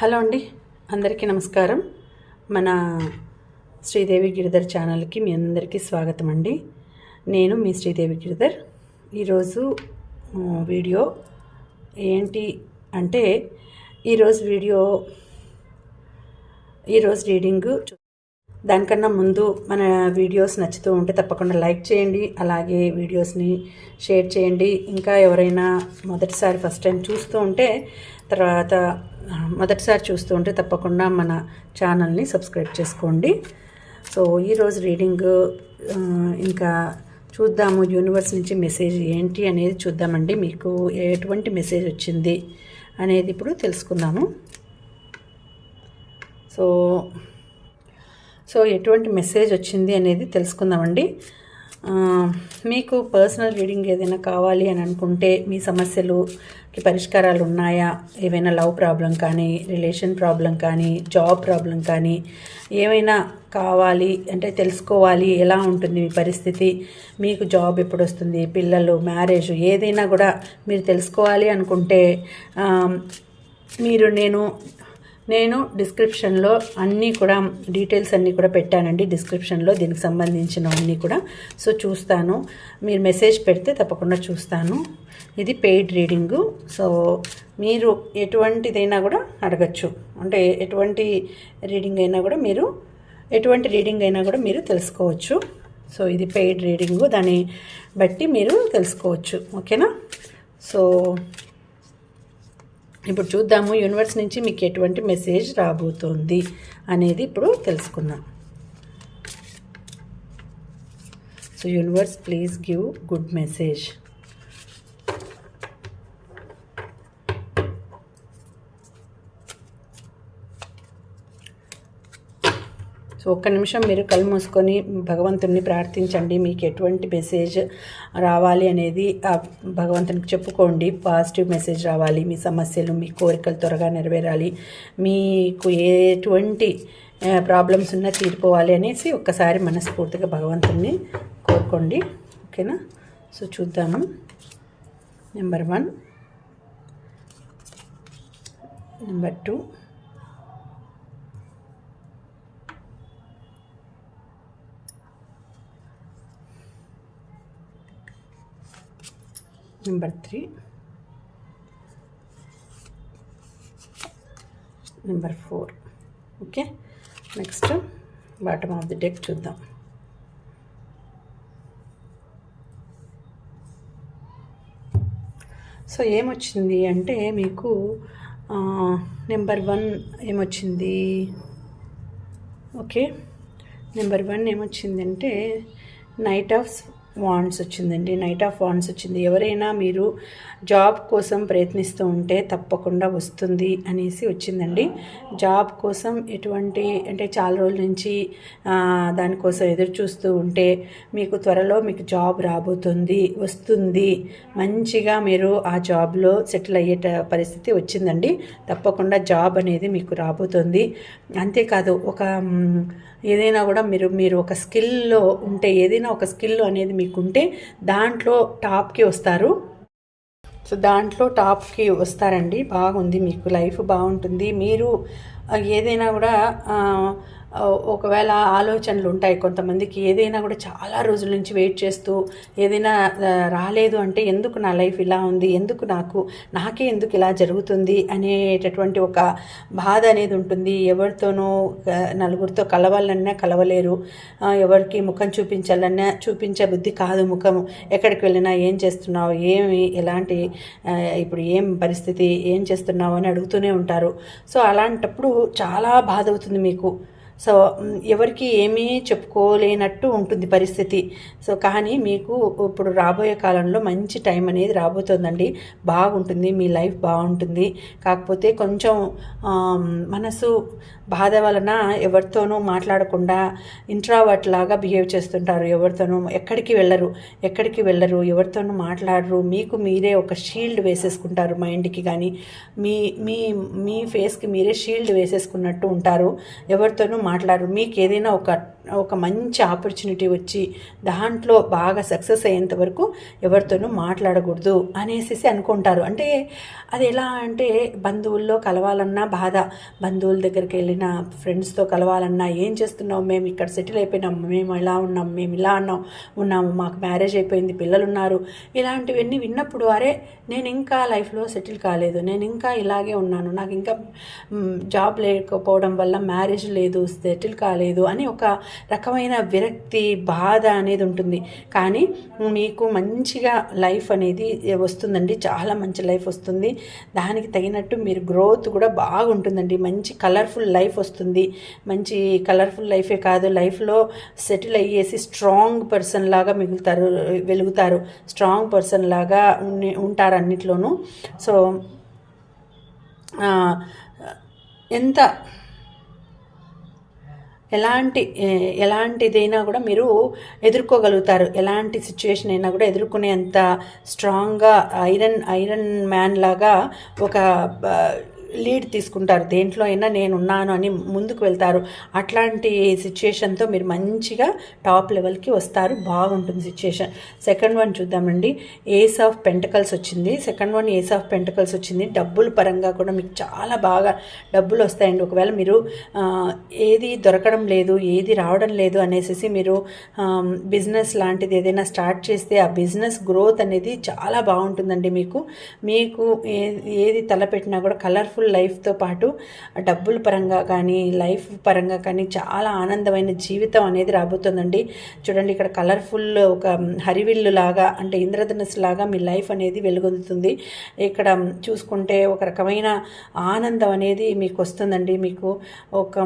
Hello అండి అందరికీ నమస్కారం. మన శ్రీదేవి గిరిధర్ ఛానల్కి మీ అందరికీ స్వాగతం అండి. నేను మీ శ్రీదేవి గిరిధర్. ఈరోజు వీడియో ఏంటి అంటే ఈరోజు వీడియో ఈరోజు రీడింగ్. దానికన్నా ముందు మన వీడియోస్ నచ్చుతూ ఉంటే తప్పకుండా లైక్ చేయండి అలాగే వీడియోస్ని షేర్ చేయండి. ఇంకా ఎవరైనా మొదటిసారి ఫస్ట్ టైం చూస్తూ ఉంటే తర్వాత మొదటిసారి చూస్తూ ఉంటే తప్పకుండా మన ఛానల్ని సబ్స్క్రైబ్ చేసుకోండి. సో ఈరోజు రీడింగ్ ఇంకా చూద్దాము యూనివర్స్ నుంచి మెసేజ్ ఏంటి అనేది చూద్దామండి. మీకు ఎటువంటి మెసేజ్ వచ్చింది అనేది ఇప్పుడు తెలుసుకుందాము. సో సో ఎటువంటి మెసేజ్ వచ్చింది అనేది తెలుసుకుందామండి. మీకు పర్సనల్ రీడింగ్ ఏదైనా కావాలి అని అనుకుంటే మీ సమస్యలు పరిష్కారాలు ఉన్నాయా ఏవైనా లవ్ ప్రాబ్లం కానీ రిలేషన్ ప్రాబ్లం కానీ జాబ్ ప్రాబ్లం కానీ ఏమైనా కావాలి అంటే తెలుసుకోవాలి. ఎలా ఉంటుంది మీ పరిస్థితి? మీకు జాబ్ ఎప్పుడు వస్తుంది పిల్లలు మ్యారేజ్ ఏదైనా కూడా మీరు తెలుసుకోవాలి అనుకుంటే మీరు నేను నేను డిస్క్రిప్షన్లో అన్నీ కూడా డీటెయిల్స్ అన్నీ కూడా పెట్టానండి. డిస్క్రిప్షన్లో దీనికి సంబంధించిన అన్నీ కూడా. సో చూస్తాను. మీరు మెసేజ్ పెడితే తప్పకుండా చూస్తాను. ఇది పెయిడ్ రీడింగు సో మీరు ఎటువంటిదైనా కూడా అడగచ్చు. అంటే ఎటువంటి రీడింగ్ అయినా కూడా మీరు ఎటువంటి రీడింగ్ అయినా కూడా మీరు తెలుసుకోవచ్చు. సో ఇది పెయిడ్ రీడింగు దాన్ని బట్టి మీరు తెలుసుకోవచ్చు. ఓకేనా? సో ఇప్పుడు చూద్దాము యూనివర్స్ నుంచి మీకు ఎటువంటి మెసేజ్ రాబోతోంది అనేది ఇప్పుడు తెలుసుకుందాం. So universe please give good message so ఒక్క నిమిషం మీరు కళ్ళు మూసుకొని భగవంతుడిని ప్రార్థించండి. మీకు ఎటువంటి మెసేజ్ రావాలి అనేది ఆ భగవంతునికి చెప్పుకోండి. పాజిటివ్ మెసేజ్ రావాలి. మీ సమస్యలు మీ కోరికలు త్వరగా నెరవేరాలి. మీకు ఎటువంటి ప్రాబ్లమ్స్ ఉన్నా తీరిపోవాలి అనేసి ఒక్కసారి మనస్ఫూర్తిగా భగవంతుడిని కోరుకోండి. ఓకేనా? సో చూద్దాము. Number one number two number three number four okay next bottom of the deck చూద్దాం. సో ఏమొచ్చింది అంటే మీకు నెంబర్ వన్ ఏమొచ్చింది? ఓకే నెంబర్ వన్ ఏమొచ్చిందంటే నైట్ ఆఫ్ వాండ్స్ వచ్చిందండి నైట్ ఆఫ్ వాండ్స్ వచ్చింది. ఎవరైనా మీరు జాబ్ కోసం ప్రయత్నిస్తూ ఉంటే తప్పకుండా వస్తుంది అనేసి వచ్చిందండి. జాబ్ కోసం ఎటువంటి అంటే చాలా రోజుల నుంచి దానికోసం ఎదురు చూస్తూ ఉంటే మీకు త్వరలో మీకు జాబ్ రాబోతుంది వస్తుంది. మంచిగా మీరు ఆ జాబ్లో సెటిల్ అయ్యే పరిస్థితి వచ్చిందండి. తప్పకుండా జాబ్ అనేది మీకు రాబోతుంది. అంతేకాదు ఒక ఏదైనా కూడా మీరు మీరు ఒక స్కిల్లో ఉంటే ఏదైనా ఒక స్కిల్ అనేది మీకు మీకుంటే దాంట్లో టాప్కి వస్తారు. సో దాంట్లో టాప్కి వస్తారండి. బాగుంది మీకు. లైఫ్ బాగుంటుంది. మీరు ఏదైనా కూడా ఒకవేళ ఆలోచనలు ఉంటాయి కొంతమందికి ఏదైనా కూడా చాలా రోజుల నుంచి వెయిట్ చేస్తూ ఏదైనా రాలేదు అంటే ఎందుకు నా లైఫ్ ఇలా ఉంది ఎందుకు నాకు నాకే ఎందుకు ఇలా జరుగుతుంది అనేటటువంటి ఒక బాధ అనేది ఉంటుంది. ఎవరితోనూ నలుగురితో కలవాలన్నా కలవలేరు. ఎవరికి ముఖం చూపించాలన్నా చూపించే బుద్ధి కాదు ముఖం ఎక్కడికి వెళ్ళినా ఏం చేస్తున్నావు ఏమి ఎలాంటి ఇప్పుడు ఏం పరిస్థితి ఏం చేస్తున్నావు అని అడుగుతూనే ఉంటారు. సో అలాంటప్పుడు చాలా బాధ అవుతుంది మీకు. సో ఎవరికి ఏమీ చెప్పుకోలేనట్టు ఉంటుంది పరిస్థితి. సో కానీ మీకు ఇప్పుడు రాబోయే కాలంలో మంచి టైం అనేది రాబోతుందండి. బాగుంటుంది మీ లైఫ్ బాగుంటుంది. కాకపోతే కొంచెం మనసు బాధ వలన ఎవరితోనూ మాట్లాడకుండా ఇంట్రావర్ట్ లాగా బిహేవ్ చేస్తుంటారు. ఎవరితోనూ ఎక్కడికి వెళ్ళరు ఎక్కడికి వెళ్ళరు ఎవరితోనూ మాట్లాడరు. మీకు మీరే ఒక షీల్డ్ వేసేసుకుంటారు మైండ్కి కానీ మీ మీ మీ ఫేస్కి మీరే షీల్డ్ వేసేసుకున్నట్టు ఉంటారు. ఎవరితోనూ మాట్లాడరు. మీకు ఏదైనా ఒక ఒక మంచి ఆపర్చునిటీ వచ్చి దాంట్లో బాగా సక్సెస్ అయ్యేంత వరకు ఎవరితోనూ మాట్లాడకూడదు అనేసి అనుకుంటారు. అంటే అది ఎలా అంటే బంధువుల్లో కలవాలన్నా బాధ బంధువుల దగ్గరికి వెళ్ళిన ఫ్రెండ్స్తో కలవాలన్నా ఏం చేస్తున్నావు? మేము ఇక్కడ సెటిల్ అయిపోయినాం. మేము ఇలా ఉన్నాం? మేము ఇలా అన్నాం ఉన్నాము. మాకు మ్యారేజ్ అయిపోయింది. పిల్లలు ఉన్నారు ఇలాంటివన్నీ విన్నప్పుడు అరే నేను ఇంకా లైఫ్లో సెటిల్ కాలేదు. నేను ఇంకా ఇలాగే ఉన్నాను. నాకు ఇంకా జాబ్ లేకపోవడం వల్ల మ్యారేజ్ లేదు. సెటిల్ కాలేదు అని ఒక రకమైన విరక్తి బాధ అనేది ఉంటుంది. కానీ మీకు మంచిగా లైఫ్ అనేది వస్తుందండి. చాలా మంచి లైఫ్ వస్తుంది. దానికి తగినట్టు మీరు గ్రోత్ కూడా బాగుంటుందండి. మంచి కలర్ఫుల్ లైఫ్ వస్తుంది. మంచి కలర్ఫుల్ లైఫే కాదు. లైఫ్లో సెటిల్ అయ్యేసి స్ట్రాంగ్ పర్సన్ లాగా మిగులుతారు వెలుగుతారు. స్ట్రాంగ్ పర్సన్ లాగా ఉంటారు అన్నిట్లోనూ. సో ఎంత ఎలాంటి ఎలాంటిదైనా కూడా మీరు ఎదుర్కోగలుగుతారు. ఎలాంటి సిచ్యువేషన్ అయినా కూడా ఎదుర్కొనేంత స్ట్రాంగ్గా ఐరన్ ఐరన్ మ్యాన్ లాగా ఒక లీడ్ తీసుకుంటారు. దేంట్లో అయినా నేను ఉన్నాను అని ముందుకు వెళ్తారు. అట్లాంటి సిచ్యుయేషన్తో మీరు మంచిగా టాప్ లెవెల్కి వస్తారు. బాగుంటుంది సిచ్యుయేషన్. సెకండ్ వన్ చూద్దామండి. ఏస్ ఆఫ్ పెంటకల్స్ వచ్చింది. Second one ace of pentacles వచ్చింది. డబ్బుల పరంగా కూడా మీకు చాలా బాగా డబ్బులు వస్తాయండి. ఒకవేళ మీరు ఏది దొరకడం లేదు ఏది రావడం లేదు అనేసి మీరు బిజినెస్ లాంటిది ఏదైనా స్టార్ట్ చేస్తే ఆ బిజినెస్ గ్రోత్ అనేది చాలా బాగుంటుందండి మీకు. మీకు ఏది తలపెట్టినా కూడా కలర్ఫుల్ కలర్ఫుల్ లైఫ్తో పాటు డబ్బుల పరంగా కానీ లైఫ్ పరంగా కానీ చాలా ఆనందమైన జీవితం అనేది రాబోతుందండి. చూడండి ఇక్కడ కలర్ఫుల్ ఒక హరివిల్లు లాగా అంటే ఇంద్రధనస్సు లాగా మీ లైఫ్ అనేది వెలుగొందుతుంది. ఇక్కడ చూసుకుంటే ఒక రకమైన ఆనందం అనేది మీకు వస్తుందండి. మీకు ఒక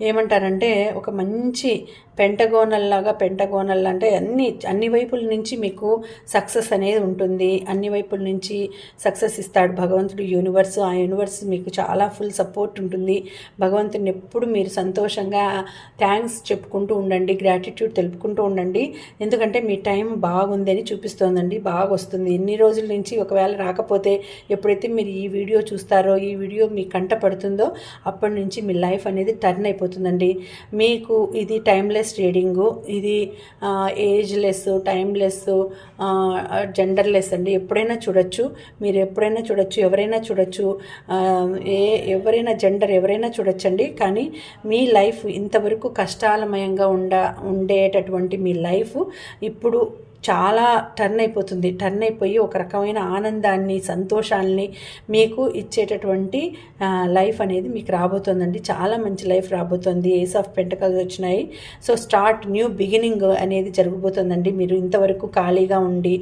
ఏమంటారంటే ఒక మంచి పెంటగోనల్ లాగా పెంటగోనల్ అంటే అన్ని అన్ని వైపుల నుంచి మీకు సక్సెస్ అనేది ఉంటుంది. అన్ని వైపుల నుంచి సక్సెస్ ఇస్తాడు భగవంతుడు. యూనివర్స్ ఆ యూనివర్స్ మీకు చాలా ఫుల్ సపోర్ట్ ఉంటుంది. భగవంతుని ఎప్పుడు మీరు సంతోషంగా థ్యాంక్స్ చెప్పుకుంటూ ఉండండి గ్రాటిట్యూడ్ తెలుపుకుంటూ ఉండండి. ఎందుకంటే మీ టైం బాగుంది అని చూపిస్తోందండి. బాగా వస్తుంది ఎన్ని రోజుల నుంచి ఒకవేళ రాకపోతే ఎప్పుడైతే మీరు ఈ వీడియో చూస్తారో ఈ వీడియో మీ కంట పడుతుందో అప్పటి నుంచి మీ లైఫ్ అనేది టర్న్ అయిపోతుంది. అయిపోతుందండి. మీకు ఇది టైంలెస్ టైమ్లెస్ రీడింగు ఇది ఏజ్లెస్ టైమ్లెస్ జెండర్లెస్ అండి. ఎప్పుడైనా చూడొచ్చు. మీరు ఎప్పుడైనా చూడొచ్చు ఎవరైనా చూడొచ్చు ఏ ఎవరైనా జెండర్ ఎవరైనా చూడొచ్చండి. కానీ మీ లైఫ్ ఇంతవరకు కష్టాలమయంగా ఉండ ఉండేటటువంటి మీ లైఫ్ ఇప్పుడు చాలా టర్న్ అయిపోతుంది. టర్న్ అయిపోయి ఒక రకమైన ఆనందాన్ని సంతోషాన్ని మీకు ఇచ్చేటటువంటి లైఫ్ అనేది మీకు రాబోతుందండి. చాలా మంచి లైఫ్ రాబోతుంది. ఏస్ ఆఫ్ పెంటకల్స్ వచ్చినాయి. సో స్టార్ట్ న్యూ బిగినింగ్ అనేది జరగబోతుందండి. మీరు ఇంతవరకు ఖాళీగా ఉండి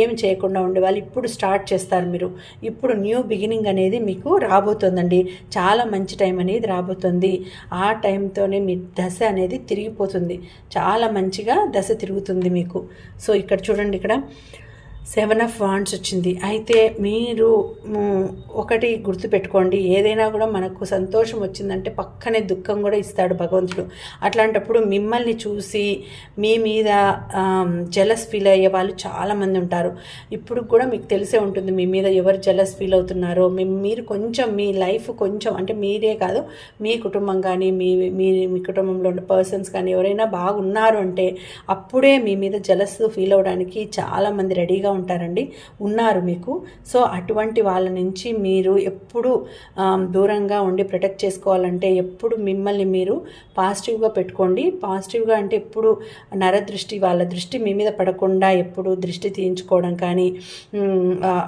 ఏమి చేయకుండా ఉండే వాళ్ళు ఇప్పుడు స్టార్ట్ చేస్తారు మీరు. ఇప్పుడు న్యూ బిగినింగ్ అనేది మీకు రాబోతుందండి. చాలా మంచి టైం అనేది రాబోతుంది. ఆ టైంతోనే మీ దశ అనేది తిరిగిపోతుంది. చాలా మంచిగా దశ తిరుగుతుంది మీకు. సో ఇక్కడ చూడండి ఇక్కడ. సెవెన్ ఆఫ్ వాండ్స్ వచ్చింది. అయితే మీరు ఒకటి గుర్తుపెట్టుకోండి. ఏదైనా కూడా మనకు సంతోషం వచ్చిందంటే పక్కనే దుఃఖం కూడా ఇస్తాడు భగవంతుడు. అట్లాంటప్పుడు మిమ్మల్ని చూసి మీ మీద జలస్ ఫీల్ అయ్యే వాళ్ళు చాలామంది ఉంటారు. ఇప్పుడు కూడా మీకు తెలిసే ఉంటుంది మీ మీద ఎవరు జలస్ ఫీల్ అవుతున్నారో. మీరు కొంచెం మీ లైఫ్ కొంచెం అంటే మీరే కాదు మీ కుటుంబం కానీ మీ మీ మీ కుటుంబంలో ఉన్న పర్సన్స్ కానీ ఎవరైనా బాగున్నారు అంటే అప్పుడే మీ మీద జలస్ ఫీల్ అవ్వడానికి చాలామంది రెడీగా ఉంటారండి ఉన్నారు మీకు. సో అటువంటి వాళ్ళ నుంచి మీ మీరు ఎప్పుడు దూరంగా ఉండి ప్రొటెక్ట్ చేసుకోవాలంటే ఎప్పుడు మిమ్మల్ని మీరు పాజిటివ్గా పెట్టుకోండి. పాజిటివ్గా అంటే ఎప్పుడు నరదృష్టి వాళ్ళ దృష్టి మీ మీద పడకుండా ఎప్పుడు దృష్టి తీయించుకోవడం కానీ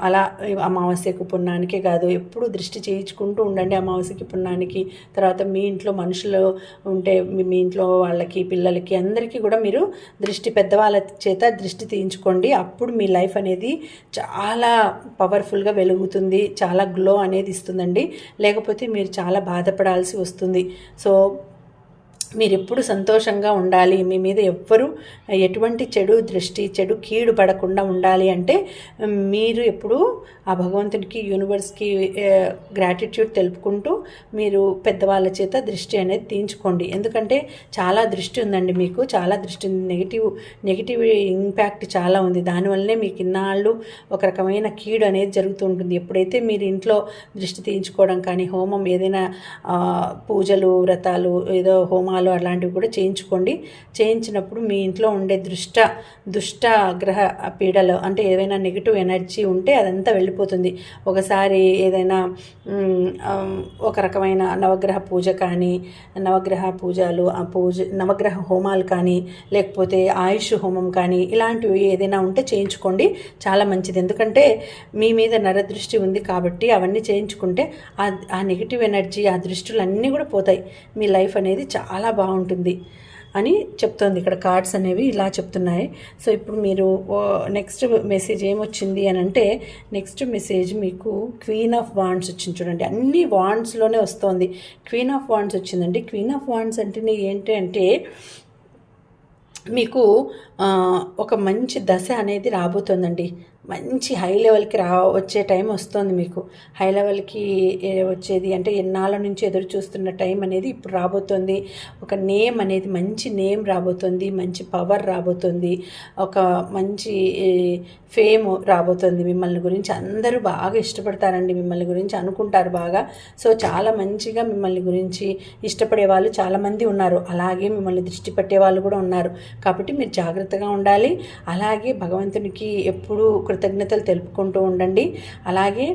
అలా అమావాస్యకు పుణ్యానికే కాదు. ఎప్పుడు దృష్టి చేయించుకుంటూ ఉండండి అమావాస్యకి పుణ్యానికి తర్వాత మీ ఇంట్లో మనుషులు ఉంటే మీ ఇంట్లో వాళ్ళకి పిల్లలకి అందరికీ కూడా మీరు దృష్టి పెద్దవాళ్ళ చేత దృష్టి తీయించుకోండి. అప్పుడు మీ లైఫ్ లైఫ్ అనేది చాలా పవర్ఫుల్గా వెలుగుతుంది. చాలా గ్లో అనేది ఇస్తుందండి. లేకపోతే మీరు చాలా బాధపడాల్సి వస్తుంది. సో మీరు ఎప్పుడు సంతోషంగా ఉండాలి మీ మీద ఎవ్వరూ ఎటువంటి చెడు దృష్టి చెడు కీడు పడకుండా ఉండాలి అంటే మీరు ఎప్పుడు ఆ భగవంతుడికి యూనివర్స్కి గ్రాటిట్యూడ్ తెలుపుకుంటూ మీరు పెద్దవాళ్ళ చేత దృష్టి అనేది తీయించుకోండి. ఎందుకంటే చాలా దృష్టి ఉందండి మీకు చాలా దృష్టి ఉంది నెగిటివ్ నెగిటివ్ ఇంపాక్ట్ చాలా ఉంది. దానివల్లనే మీకు ఇన్నాళ్ళు ఒక రకమైన కీడు అనేది జరుగుతూ ఉంటుంది. ఎప్పుడైతే మీరు ఇంట్లో దృష్టి తీయించుకోవడం కానీ హోమం ఏదైనా పూజలు వ్రతాలు ఏదో హోమాలు హోమాలు అలాంటివి కూడా చేయించుకోండి. చేయించినప్పుడు మీ ఇంట్లో ఉండే దృష్ట దుష్ట గ్రహ పీడలు అంటే ఏదైనా నెగిటివ్ ఎనర్జీ ఉంటే అదంతా వెళ్ళిపోతుంది. ఒకసారి ఏదైనా ఒక రకమైన నవగ్రహ పూజ కానీ నవగ్రహ పూజలు ఆ పూజ నవగ్రహ హోమాలు కానీ లేకపోతే ఆయుష్ హోమం కానీ ఇలాంటివి ఏదైనా ఉంటే చేయించుకోండి. చాలా మంచిది. ఎందుకంటే మీ మీద నరదృష్టి ఉంది కాబట్టి అవన్నీ చేయించుకుంటే ఆ నెగిటివ్ ఎనర్జీ ఆ దృష్టిలు అన్నీ కూడా పోతాయి. మీ లైఫ్ అనేది చాలా బాగుంటుంది అని చెప్తోంది. ఇక్కడ కార్డ్స్ అనేవి ఇలా చెప్తున్నాయి. సో ఇప్పుడు మీరు నెక్స్ట్ మెసేజ్ ఏమొచ్చింది అని అంటే నెక్స్ట్ మెసేజ్ మీకు క్వీన్ ఆఫ్ వాండ్స్ వచ్చింది చూడండి. అన్ని వాండ్స్లోనే వస్తుంది. క్వీన్ ఆఫ్ వాండ్స్ వచ్చిందండి. క్వీన్ ఆఫ్ వాండ్స్ అంటే ఏంటి అంటే మీకు ఒక మంచి దశ అనేది రాబోతుందండి. మంచి హై లెవెల్కి రా వచ్చే టైం వస్తుంది మీకు. హై లెవెల్కి వచ్చేది అంటే ఎన్నాళ్ళ నుంచి ఎదురు చూస్తున్న టైం అనేది ఇప్పుడు రాబోతుంది. ఒక నేమ్ అనేది మంచి నేమ్ రాబోతుంది మంచి పవర్ రాబోతుంది ఒక మంచి ఫేమ్ రాబోతుంది మిమ్మల్ని గురించి. అందరూ బాగా ఇష్టపడతారండి మిమ్మల్ని గురించి అనుకుంటారు బాగా. సో చాలా మంచిగా మిమ్మల్ని గురించి ఇష్టపడే వాళ్ళు చాలామంది ఉన్నారు. అలాగే మిమ్మల్ని దృష్టి పెట్టే వాళ్ళు కూడా ఉన్నారు. కాబట్టి మీరు జాగ్రత్తగా ఉండాలి. అలాగే భగవంతునికి ఎప్పుడూ కృతజ్ఞతలు తెలుపుకుంటూ ఉండండి. అలాగే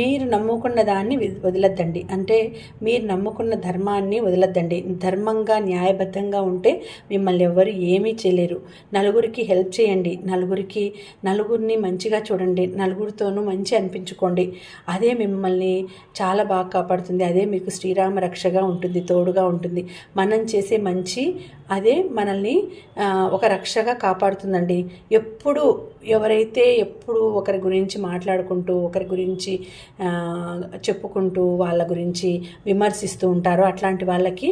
మీరు నమ్ముకున్న దాన్ని వదిలద్దండి. అంటే మీరు నమ్ముకున్న ధర్మాన్ని వదిలద్దండి. ధర్మంగా న్యాయబద్ధంగా ఉంటే మిమ్మల్ని ఎవరు ఏమీ చేయలేరు. నలుగురికి హెల్ప్ చేయండి. నలుగురికి నలుగురిని మంచిగా చూడండి. నలుగురితోనూ మంచి అనిపించుకోండి. అదే మిమ్మల్ని చాలా బాగా కాపాడుతుంది. అదే మీకు శ్రీరామ రక్షగా ఉంటుంది తోడుగా ఉంటుంది. మనం చేసే మంచి అదే మనల్ని ఒక రక్షగా కాపాడుతుందండి. ఎప్పుడు ఎవరైతే ఎప్పుడు ఒకరి గురించి మాట్లాడుకుంటూ ఒకరి గురించి చెప్పుకుంటూ వాళ్ళ గురించి విమర్శిస్తూ ఉంటారో అట్లాంటి వాళ్ళకి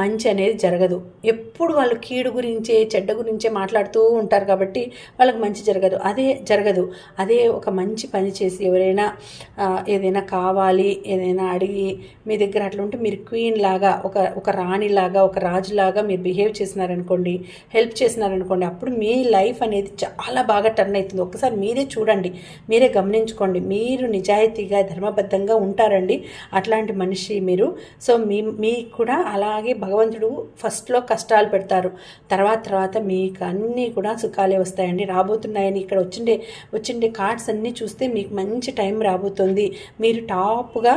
మంచి అనేది జరగదు. ఎప్పుడు వాళ్ళు కీడు గురించే చెడ్డ గురించే మాట్లాడుతూ ఉంటారు కాబట్టి వాళ్ళకి మంచి జరగదు. అదే జరగదు. అదే ఒక మంచి పని చేసి ఎవరైనా ఏదైనా కావాలి ఏదైనా అడిగి మీ దగ్గర అట్లా ఉంటే మీరు క్వీన్ లాగా ఒక ఒక రాణిలాగా ఒక రాజులాగా మీరు బిహేవ్ చేసినారనుకోండి హెల్ప్ చేసినారనుకోండి అప్పుడు మీ లైఫ్ అనేది చాలా బాగా టర్న్ అవుతుంది. ఒకసారి మీరే చూడండి మీరే గమనించుకోండి. మీరు నిజాయితీగా ధర్మబద్ధంగా ఉంటారండి అట్లాంటి మనిషి మీరు. సో మీ మీకు కూడా అలాగే భగవంతుడు ఫస్ట్లో కష్టాలు పెడతారు. తర్వాత తర్వాత మీకు అన్నీ కూడా సుఖాలే వస్తాయండి. రాబోతున్నాయని ఇక్కడ వచ్చిండే వచ్చిండే కార్డ్స్ అన్నీ చూస్తే మీకు మంచి టైం రాబోతుంది. మీరు టాప్గా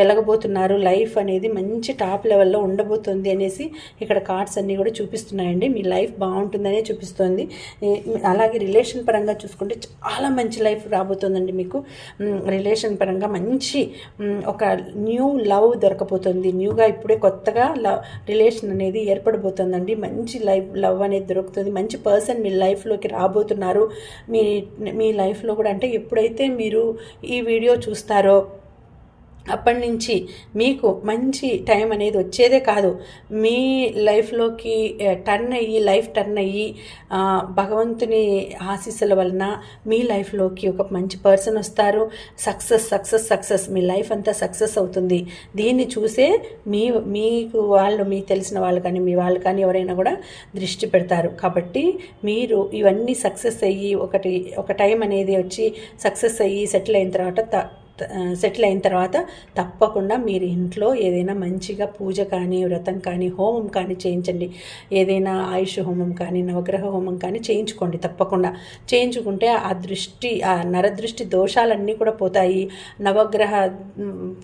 వెలగబోతున్నారు. లైఫ్ అనేది మంచి టాప్ లెవెల్లో ఉండబోతుంది అనేసి ఇక్కడ కార్డ్స్ అన్నీ కూడా చూపిస్తున్నాయండి. మీ లైఫ్ బాగుంటుందనే చూపిస్తుంది. అలాగే రిలేషన్ పరంగా చూసుకుంటే చాలా మంచి లైఫ్ రాబోతుందండి మీకు. రిలేషన్ పరంగా మంచి ఒక న్యూ లవ్ దొరకపోతుంది. న్యూగా ఇప్పుడే కొత్తగా లవ్ రిలేషన్ అనేది ఏర్పడబోతుందండి. మంచి లైఫ్ లవ్ అనేది దొరుకుతుంది. మంచి పర్సన్ మీ లైఫ్లోకి రాబోతున్నారు. మీ మీ లైఫ్లో కూడా అంటే ఎప్పుడైతే మీరు ఈ వీడియో చూస్తారో అప్పటి నుంచి మీకు మంచి టైం అనేది వచ్చేదే కాదు. మీ లైఫ్లోకి టర్న్ అయ్యి లైఫ్ టర్న్ అయ్యి భగవంతుని ఆశీస్సుల వలన మీ లైఫ్లోకి ఒక మంచి పర్సన్ వస్తారు. Success success success. మీ లైఫ్ అంతా సక్సెస్ అవుతుంది. దీన్ని చూసే మీ మీకు వాళ్ళు మీకు తెలిసిన వాళ్ళు కానీ మీ వాళ్ళు కానీ ఎవరైనా కూడా దృష్టి పెడతారు. కాబట్టి మీరు ఇవన్నీ సక్సెస్ అయ్యి ఒకటి ఒక టైం అనేది వచ్చి సక్సెస్ అయ్యి సెటిల్ అయిన తర్వాత సెటిల్ అయిన తర్వాత తప్పకుండా మీరు ఇంట్లో ఏదైనా మంచిగా పూజ కానీ వ్రతం కానీ హోమం కానీ చేయించండి. ఏదైనా ఆయుష్ హోమం కానీ నవగ్రహ హోమం కానీ చేయించుకోండి తప్పకుండా. చేయించుకుంటే ఆ దృష్టి ఆ నరదృష్టి దోషాలన్నీ కూడా పోతాయి. నవగ్రహ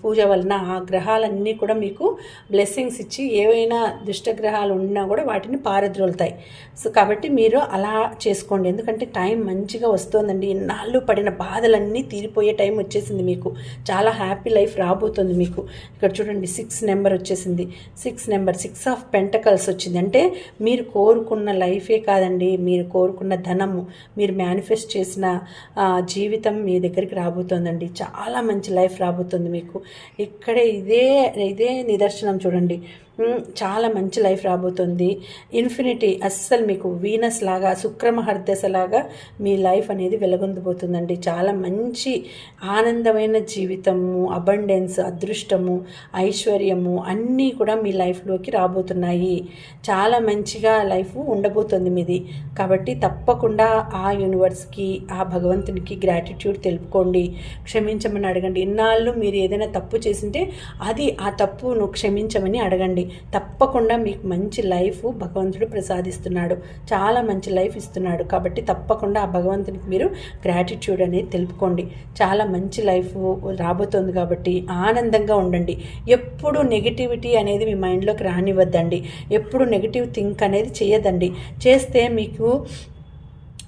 పూజ వలన ఆ గ్రహాలన్నీ కూడా మీకు బ్లెస్సింగ్స్ ఇచ్చి ఏవైనా దుష్టగ్రహాలు ఉన్నా కూడా వాటిని పారద్రోలుతాయి. సో కాబట్టి మీరు అలా చేసుకోండి. ఎందుకంటే టైం మంచిగా వస్తుందండి. ఇన్నాళ్ళు పడిన బాధలన్నీ తీరిపోయే టైం వచ్చేసింది మీకు. మీకు. చాలా హ్యాపీ లైఫ్ రాబోతుంది మీకు. ఇక్కడ చూడండి సిక్స్ నెంబర్ వచ్చేసింది. Six number six of pentacles వచ్చింది. అంటే మీరు కోరుకున్న లైఫే కాదండి. మీరు కోరుకున్న ధనము మీరు మేనిఫెస్ట్ చేసిన జీవితం మీ దగ్గరికి రాబోతుందండి. చాలా మంచి లైఫ్ రాబోతుంది మీకు. ఇక్కడే ఇదే ఇదే నిదర్శనం చూడండి. చాలా మంచి లైఫ్ రాబోతుంది. ఇన్ఫినిటీ అస్సలు మీకు వీనస్ లాగా శుక్రమహర్దశ లాగా మీ లైఫ్ అనేది వెలగొందిపోతుందండి చాలా మంచి ఆనందమైన జీవితము అబండెన్స్ అదృష్టము ఐశ్వర్యము అన్నీ కూడా మీ లైఫ్లోకి రాబోతున్నాయి. చాలా మంచిగా లైఫ్ ఉండబోతుంది మీది. కాబట్టి తప్పకుండా ఆ యూనివర్స్కి ఆ భగవంతునికి గ్రాటిట్యూడ్ తెలుపుకోండి. క్షమించమని అడగండి. ఇన్నాళ్ళు మీరు ఏదైనా తప్పు చేసింటే అది ఆ తప్పును క్షమించమని అడగండి. తప్పకుండా మీకు మంచి లైఫ్ భగవంతుడు ప్రసాదిస్తున్నాడు. చాలా మంచి లైఫ్ ఇస్తున్నాడు. కాబట్టి తప్పకుండా ఆ భగవంతునికి మీరు గ్రాటిట్యూడ్ అనేది తెలుపుకోండి. చాలా మంచి లైఫ్ రాబోతోంది కాబట్టి ఆనందంగా ఉండండి. ఎప్పుడు నెగిటివిటీ అనేది మీ మైండ్లోకి రానివ్వద్దండి. ఎప్పుడు నెగిటివ్ థింక్ అనేది చేయదండి. చేస్తే మీకు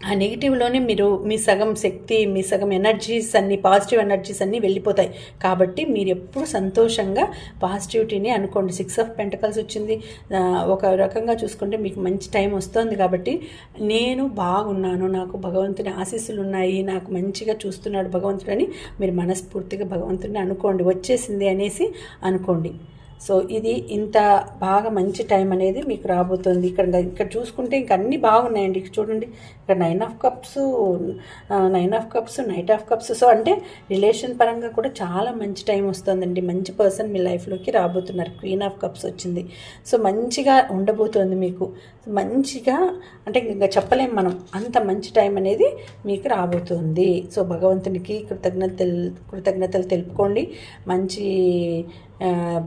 ఆ నెగిటివ్లోనే మీరు మీ సగం శక్తి మీ సగం ఎనర్జీస్ అన్ని పాజిటివ్ ఎనర్జీస్ అన్నీ వెళ్ళిపోతాయి. కాబట్టి మీరు ఎప్పుడు సంతోషంగా పాజిటివిటీని అనుకోండి. సిక్స్ ఆఫ్ పెంటకల్స్ వచ్చింది. ఒక రకంగా చూసుకుంటే మీకు మంచి టైం వస్తుంది కాబట్టి నేను బాగున్నాను. నాకు భగవంతుని ఆశీస్సులు ఉన్నాయి. నాకు మంచిగా చూస్తున్నాడు భగవంతుడు అని మీరు మనస్ఫూర్తిగా భగవంతుడిని అనుకోండి. వచ్చేసింది అనేసి అనుకోండి. సో ఇది ఇంత బాగా మంచి టైం అనేది మీకు రాబోతుంది. ఇక్కడ ఇక్కడ చూసుకుంటే ఇంక అన్నీ బాగున్నాయండి. ఇక్కడ చూడండి ఇక్కడ nine of cups nine of cups knight of cups. So అంటే రిలేషన్ పరంగా కూడా చాలా మంచి టైం వస్తుందండి. మంచి పర్సన్ మీ లైఫ్లోకి రాబోతున్నారు. క్వీన్ ఆఫ్ కప్స్ వచ్చింది. సో మంచిగా ఉండబోతోంది మీకు. మంచిగా అంటే ఇంకా చెప్పలేం మనం. అంత మంచి టైం అనేది మీకు రాబోతుంది. సో భగవంతునికి కృతజ్ఞతలు కృతజ్ఞతలు తెలుపుకోండి. మంచి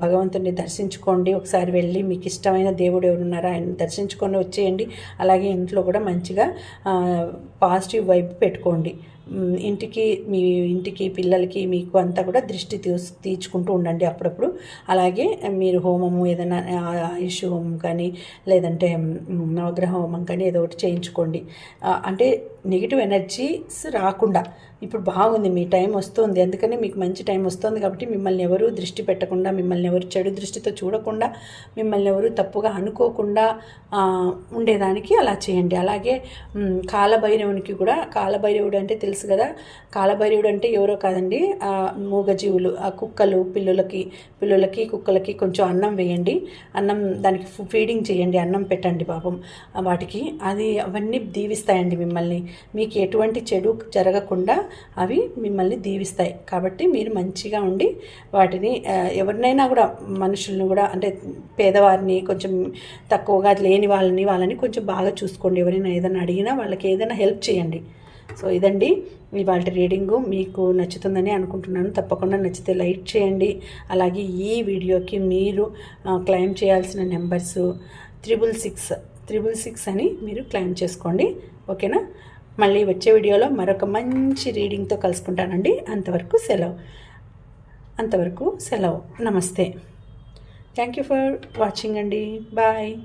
భగవంతుని దర్శించుకోండి. ఒకసారి వెళ్ళి మీకు ఇష్టమైన దేవుడు ఎవరున్నారో ఆయన దర్శించుకొని వచ్చేయండి. అలాగే ఇంట్లో కూడా మంచిగా పాజిటివ్ వైబ్ పెట్టుకోండి. ఇంటికి మీ ఇంటికి పిల్లలకి మీకు అంతా కూడా దృష్టి తీసు తీర్చుకుంటూ ఉండండి అప్పుడప్పుడు. అలాగే మీరు హోమము ఏదైనా ఆయుష్ హోమం కానీ లేదంటే నవగ్రహ హోమం కానీ ఏదో ఒకటి చేయించుకోండి. అంటే నెగిటివ్ ఎనర్జీస్ రాకుండా. ఇప్పుడు బాగుంది మీ టైం వస్తుంది. అందుకని మీకు మంచి టైం వస్తుంది కాబట్టి మిమ్మల్ని ఎవరు దృష్టి పెట్టకుండా మిమ్మల్ని ఎవరు చెడు దృష్టితో చూడకుండా మిమ్మల్ని ఎవరు తప్పుగా అనుకోకుండా ఉండేదానికి అలా చేయండి. అలాగే కాలభైరవునికి కూడా కాలభైరవుడు అంటే తెలుసు కదా? కాలభైరవుడు అంటే ఎవరో కాదండి మూగజీవులు ఆ కుక్కలు పిల్లులకి పిల్లులకి కుక్కలకి కొంచెం అన్నం వేయండి. అన్నం దానికి ఫీడింగ్ చేయండి. అన్నం పెట్టండి పాపం. వాటికి అది అవన్నీ దీవిస్తాయండి మిమ్మల్ని. మీకు ఎటువంటి చెడు జరగకుండా అవి మిమ్మల్ని దీవిస్తాయి. కాబట్టి మీరు మంచిగా ఉండి వాటిని ఎవరినైనా కూడా మనుషులను కూడా అంటే పేదవారిని కొంచెం తక్కువగా లేని వాళ్ళని వాళ్ళని కొంచెం బాగా చూసుకోండి. ఎవరైనా ఏదైనా అడిగినా వాళ్ళకి ఏదైనా హెల్ప్ చేయండి. సో ఇదండి ఇవాళ రీడింగు. మీకు నచ్చుతుందని అనుకుంటున్నాను. తప్పకుండా నచ్చితే లైక్ చేయండి. అలాగే ఈ వీడియోకి మీరు క్లైమ్ క్లెయిమ్ చేయాల్సిన numbers triple six triple six అని మీరు క్లెయిమ్ చేసుకోండి. ఓకేనా? మళ్ళీ వచ్చే వీడియోలో మరొక మంచి రీడింగ్తో కలుసుకుంటానండి. అంతవరకు సెలవు. అంతవరకు సెలవు. నమస్తే. థ్యాంక్ యూ ఫర్ వాచింగ్ అండి. బాయ్